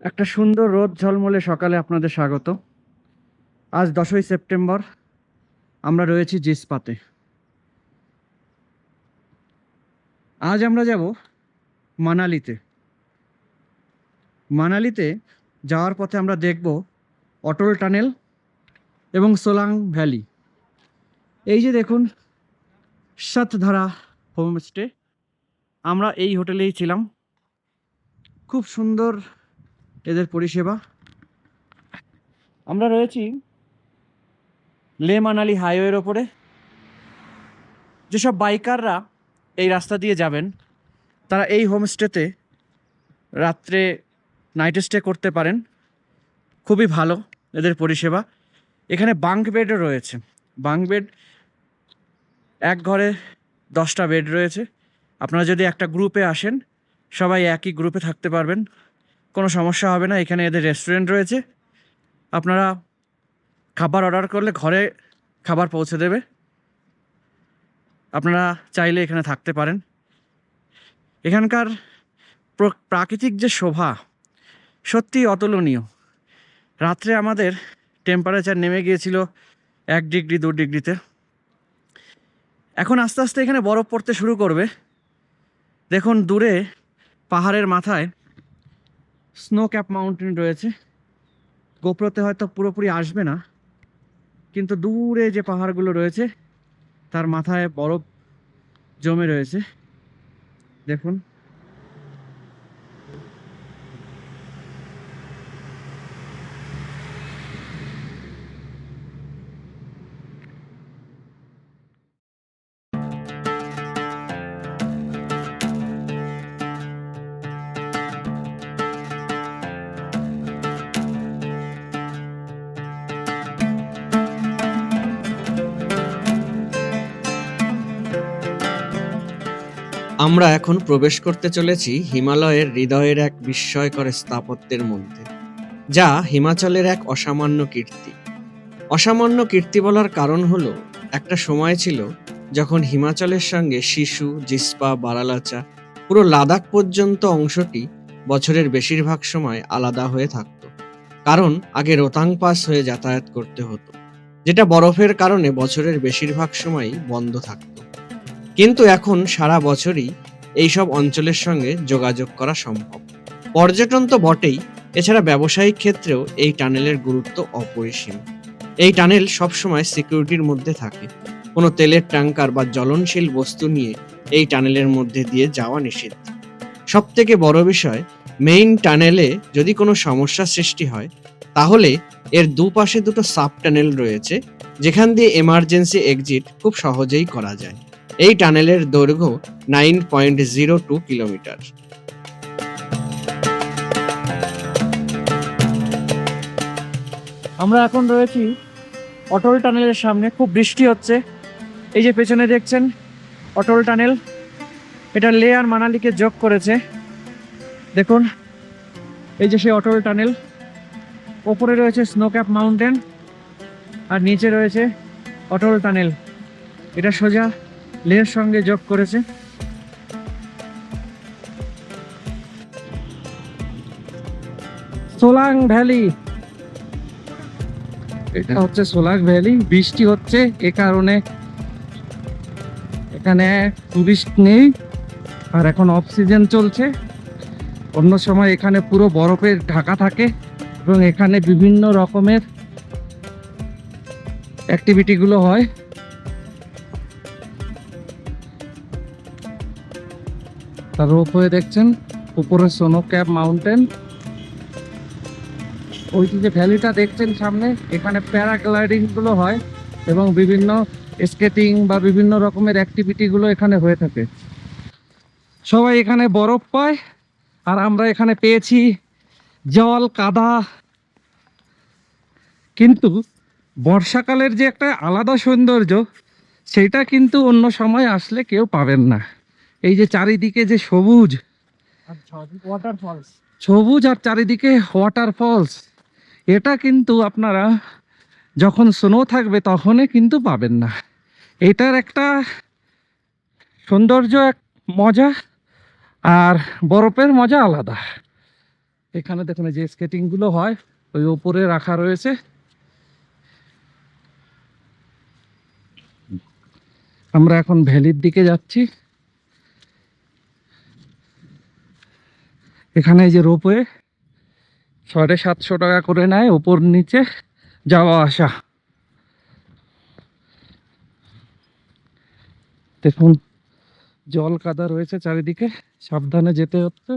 একটা সুন্দর রোদ ঝলমলে সকালে আপনাদের স্বাগত। আজ দশই সেপ্টেম্বর, আমরা রয়েছি জিসপাতে। আজ আমরা যাব মানালিতে। মানালিতে যাওয়ার পথে আমরা দেখব অটল টানেল এবং সোলাং ভ্যালি। এই যে দেখুন, সাতধারা হোমস্টে। আমরা এই হোটেলেই ছিলাম। খুব সুন্দর এদের পরিষেবা? আমরা রয়েছি লে মানালি হাইওয়ের ওপরে। যেসব বাইকাররা এই রাস্তা দিয়ে যাবেন, তারা এই হোমস্টেতে রাত্রে নাইট স্টে করতে পারেন। খুবই ভালো এদের পরিষেবা। এখানে বাঙ্ক বেডও রয়েছে। বাঙ্ক বেড, এক ঘরে দশটা বেড রয়েছে। আপনারা যদি একটা গ্রুপে আসেন, সবাই একই গ্রুপে থাকতে পারবেন। কোনো সমস্যা হবে না, এখানে এদের রেস্টুরেন্ট রয়েছে। আপনারা খাবার অর্ডার করলে ঘরে খাবার পৌঁছে দেবে। আপনারা চাইলে এখানে থাকতে পারেন। এখানকার প্র- প্রাকৃতিক যে শোভা সত্যি অতুলনীয়। রাত্রে আমাদের টেম্পারেচার নেমে গিয়েছিল এক ডিগ্রি, দু ডিগ্রিতে। এখন আস্তে আস্তে এখানে বরফ পড়তে শুরু করবে। দেখুন, দূরে পাহাড়ের মাথায় স্নো ক্যাপ মাউন্টেন রয়েছে। গোপ্রতে হয়তো পুরোপুরি আসবে না, কিন্তু দূরে যে পাহাড়গুলো রয়েছে, তার মাথায় বরফ জমে রয়েছে। দেখুন। আমরা এখন প্রবেশ করতে চলেছি হিমালয়ের হৃদয়ের এক বিস্ময়কর স্থাপত্যের মধ্যে, যা হিমাচলের এক অসামান্য কীর্তি। অসামান্য কীর্তি বলার কারণ হলো, একটা সময় ছিল যখন হিমাচলের সঙ্গে শিশু, জিস্পা, বারালাচা পুরো লাদাখ পর্যন্ত অংশটি বছরের বেশিরভাগ সময় আলাদা হয়ে থাকত। কারণ আগে রোতাং পাস হয়ে যাতায়াত করতে হতো, যেটা বরফের কারণে বছরের বেশিরভাগ সময়ই বন্ধ থাকতো। কিন্তু এখন সারা বছরই এইসব অঞ্চলের সঙ্গে যোগাযোগ করা সম্ভব। পর্যটন তো বটেই, এছাড়া ব্যবসায়িক ক্ষেত্রেও এই টানেলের গুরুত্ব অপরিসীম। এই টানেল সবসময় সিকিউরিটির মধ্যে থাকে। কোনো তেলের ট্যাঙ্কার বা জ্বলনশীল বস্তু নিয়ে এই টানেলের মধ্যে দিয়ে যাওয়া নিষিদ্ধ। সব থেকে বড় বিষয়, মেইন টানেলে যদি কোনো সমস্যা সৃষ্টি হয়, তাহলে এর দুপাশে দুটো সাব টানেল রয়েছে, যেখান দিয়ে এমার্জেন্সি এক্সিট খুব সহজেই করা যায়। এই টানেলের দৈর্ঘ্য nine point zero two kilometre. আমরা এখন রয়েছি অটল টানেলের সামনে, খুব বৃষ্টি হচ্ছে। এই যে পেছনে দেখছেন, অটল টানেল, এটা লে আর মানালিকে যোগ করেছে। দেখুন, এই যে সেই অটল টানেল, ওপরে রয়েছে স্নো ক্যাপ মাউন্টেন, আর নিচে রয়েছে অটল টানেল। এটা সোজা লের সঙ্গে যোগ করেছে। সোলাং ভ্যালি। এটা হচ্ছে সোলাং ভ্যালি। বৃষ্টি হচ্ছে এ কারণে। এখানে টুরিস্ট নেই, আর এখন অফ সিজন চলছে। অন্য সময় এখানে পুরো বরফের ঢাকা থাকে এবং এখানে বিভিন্ন রকমের অ্যাক্টিভিটিগুলো হয়। তার উপরে দেখছেন, উপরে সোনো ক্যাপ মাউন্টেন। ওই যে ভ্যালিটা দেখছেন সামনে, এখানে প্যারাগ্লাইডিংগুলো হয় এবং বিভিন্ন স্কেটিং বা বিভিন্ন রকমের অ্যাক্টিভিটি গুলো এখানে হয়ে থাকে। সবাই এখানে বরফ পায়, আর আমরা এখানে পেয়েছি জল, কাদা। কিন্তু বর্ষাকালের যে একটা আলাদা সৌন্দর্য, সেটা কিন্তু অন্য সময় আসলে কেউ পাবেন না। এই যে চারিদিকে যে সবুজ সবুজ আর চারিদিকে ওয়াটার ফলস এটা কিন্তু আপনারা যখন স্নো থাকবে তখনই কিন্তু পাবেন না। এটার একটা সৌন্দর্য এক মজা আর বরফের মজা আলাদা। এখানে দেখুন যে স্কেটিংগুলো হয় ওই ওপরে রাখা রয়েছে। আমরা এখন ভ্যালির দিকে যাচ্ছি। এখানে এই যে রোপওয়ে, সাড়ে সাতশো টাকা করে নেয় ওপর নিচে যাওয়া আসা। দেখুন, জল কাদা রয়েছে চারিদিকে, সাবধানে যেতে হচ্ছে।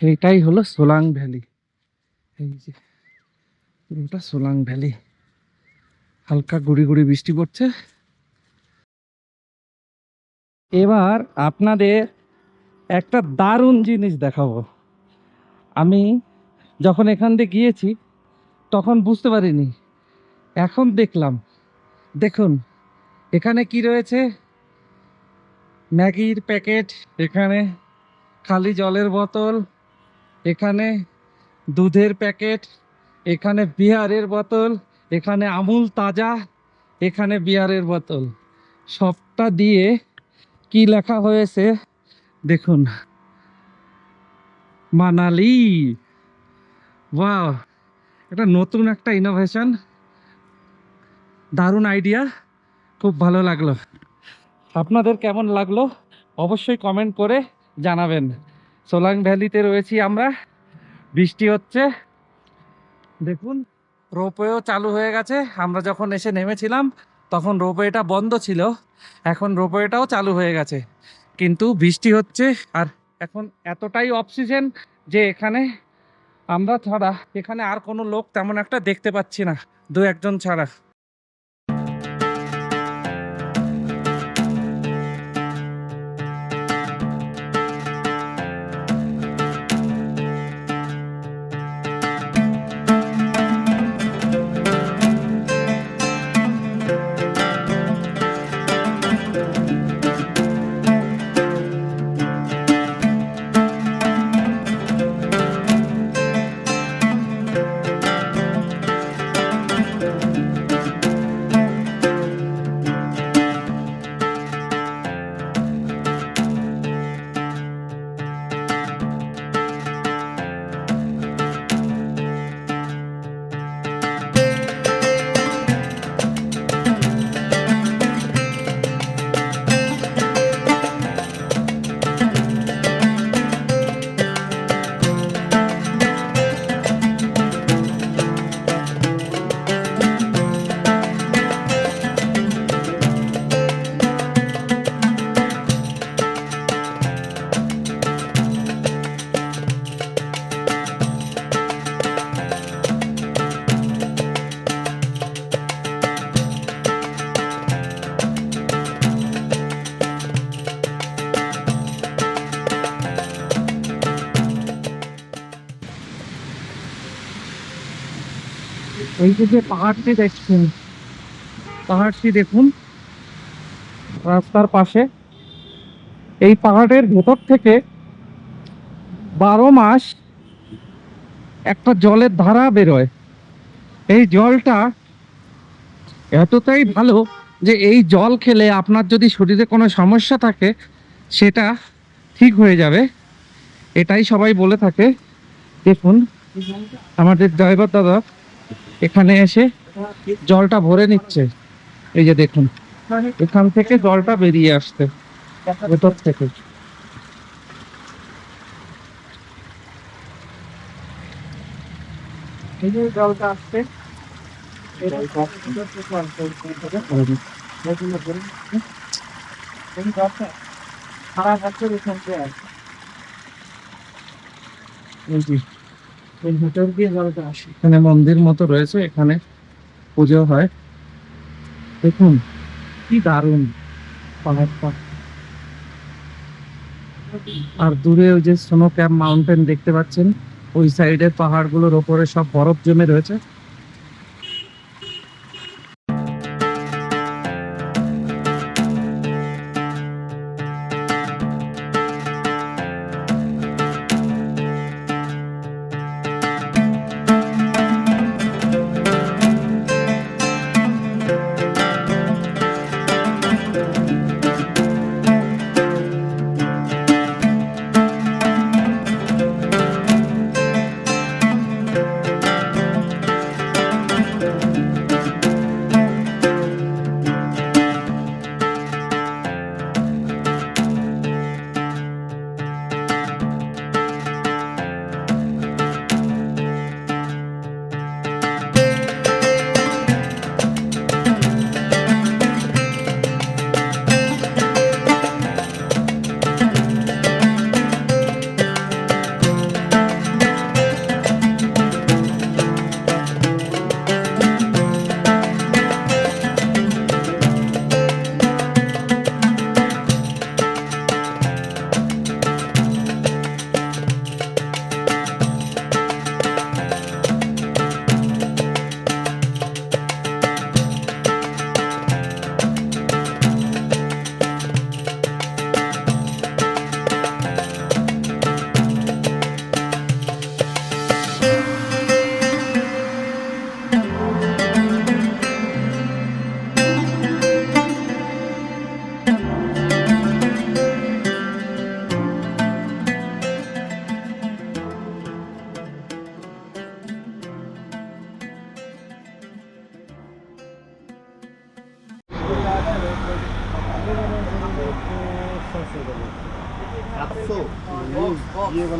এইটাই হলো সোলাং ভ্যালি। এই যে পুরোটা সোলাং ভ্যালি। হালকা গুড়ি গুড়ি বৃষ্টি পড়ছে। এবার আপনাদের একটা দারুণ জিনিস দেখাবো। আমি যখন এখান দিয়ে গিয়েছি, তখন বুঝতে পারিনি। এখন দেখলাম। দেখুন, এখানে কি রয়েছে? ম্যাগির প্যাকেট, এখানে খালি জলের বোতল, এখানে দুধের প্যাকেট, এখানে বিহারের বোতল, এখানে আমুল তাজা, এখানে বিহারের বোতল। সবটা দিয়ে কি লেখা হয়েছে? দেখুন। মানালি। বাহ এটা নতুন একটা ইনোভেশন দারুণ আইডিয়া খুব ভালো লাগল। আপনাদের কেমন লাগল? অবশ্যই কমেন্ট করে জানাবেন। সোলাং ভ্যালিতে রয়েছি আমরা। বৃষ্টি হচ্ছে। দেখুন, রোপওয়েও চালু হয়ে গেছে। আমরা যখন এসে নেমেছিলাম তখন রোপওয়েটা বন্ধ ছিল, এখন রোপওয়েটাও চালু হয়ে গেছে। কিন্তু বৃষ্টি হচ্ছে আর এখন এতটাই অক্সিজেন যে এখানে আমরা ছাড়া, এখানে আর কোনো লোক তেমন একটা দেখতে পাচ্ছি না, দু একজন ছাড়া। এই যে যে পাহাড়টি দেখছেন, পাহাড়টি দেখুন, রাস্তার পাশে। এই পাহাড়ের ভেতর থেকে বারো মাস একটা জলের ধারা বেরোয়। এই জলটা এতটাই ভালো যে এই জল খেলে আপনার যদি শরীরে কোনো সমস্যা থাকে, সেটা ঠিক হয়ে যাবে। এটাই সবাই বলে থাকে। দেখুন, আমাদের ড্রাইভার দাদা এখানে এসে জলটা ভরে নিচ্ছে। এই যে দেখুন, এখান থেকে জলটা বেরিয়ে আসছে, ভেতর থেকে। জলটা আসছে এখানে মন্দির মতো রয়েছে, এখানে পুজো হয়। দেখুন, কি দারুণ পাহাড়টা আর দূরে ওই যে স্নো ক্যাপ মাউন্টেন দেখতে পাচ্ছেন, ওই সাইডের পাহাড়গুলোর ওপরে সব বরফ জমে রয়েছে।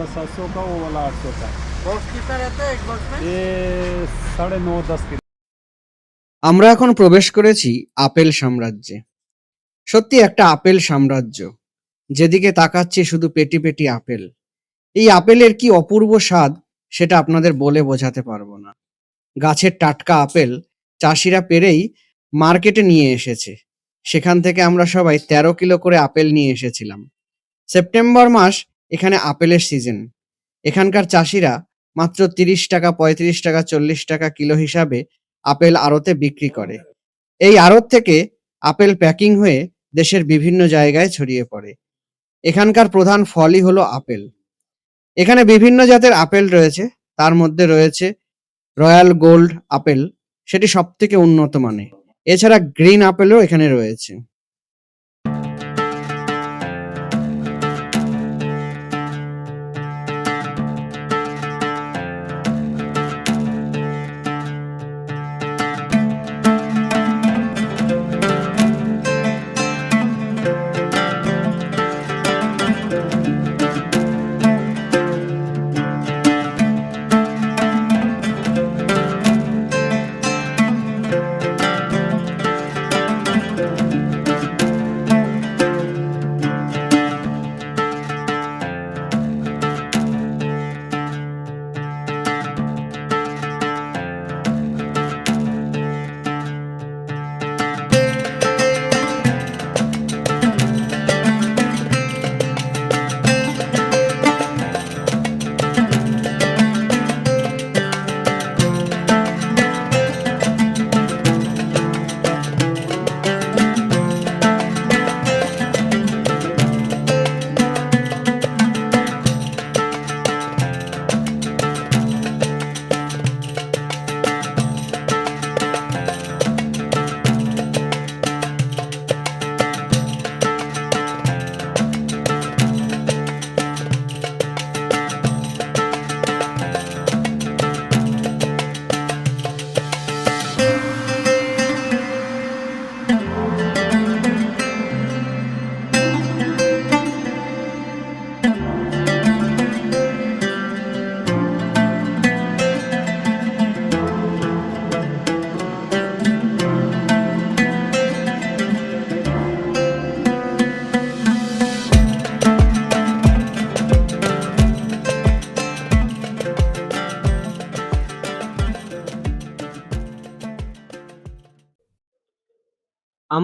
सात सौ का वो वाला आठ सौ का बॉक्स कितना रहता है एक बॉक्स में ये साढ़े नौ दस किलो আমরা এখন প্রবেশ করেছি আপেল সাম্রাজ্যে সত্যি একটা আপেল সাম্রাজ্য যেদিকে তাকাচ্ছি শুধু পেটি পেটি আপেল এই আপেলের কি অপূর্ব স্বাদ সেটা আপনাদের বলে বোঝাতে পারবো না গাছের টাটকা আপেল চাষিরা পেরেই মার্কেটে নিয়ে এসেছে সেখান থেকে আমরা সবাই তেরো কিলো করে আপেল নিয়ে এসেছিলাম সেপ্টেম্বর মাস এখানে আপেলের সিজন এখানকার চাষিরা মাত্র তিরিশ টাকা, পঁয়ত্রিশ টাকা, চল্লিশ টাকা কিলো হিসাবে আপেল আড়তে বিক্রি করে। এই আড়ত থেকে আপেল প্যাকিং হয়ে দেশের বিভিন্ন জায়গায় ছড়িয়ে পড়ে। এখানকার প্রধান ফলই হলো আপেল। এখানে বিভিন্ন জাতের আপেল রয়েছে। তার মধ্যে রয়েছে রয়্যাল গোল্ড আপেল। সেটি সব থেকে উন্নত মানে এছাড়া গ্রিন আপেলও এখানে রয়েছে।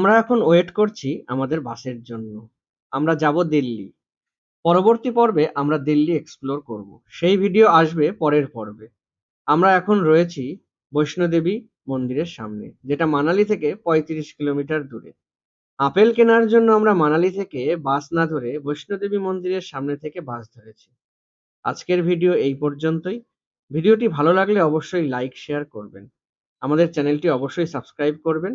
আমরা এখন ওয়েট করছি আমাদের বাসের জন্য। আমরা যাব দিল্লি। পরবর্তী পর্বে আমরা দিল্লি এক্সপ্লোর করব। সেই ভিডিও আসবে পরের পর্বে। আমরা এখন রয়েছি বৈষ্ণোদেবী মন্দিরের সামনে, যেটা মানালি থেকে পঁয়ত্রিশ কিলোমিটার দূরে। আপেল কেনার জন্য আমরা মানালি থেকে বাস না ধরে বৈষ্ণোদেবী মন্দিরের সামনে থেকে বাস ধরেছি। আজকের ভিডিও এই পর্যন্তই। ভিডিওটি ভালো লাগলে অবশ্যই লাইক শেয়ার করবেন। আমাদের চ্যানেলটি অবশ্যই সাবস্ক্রাইব করবেন।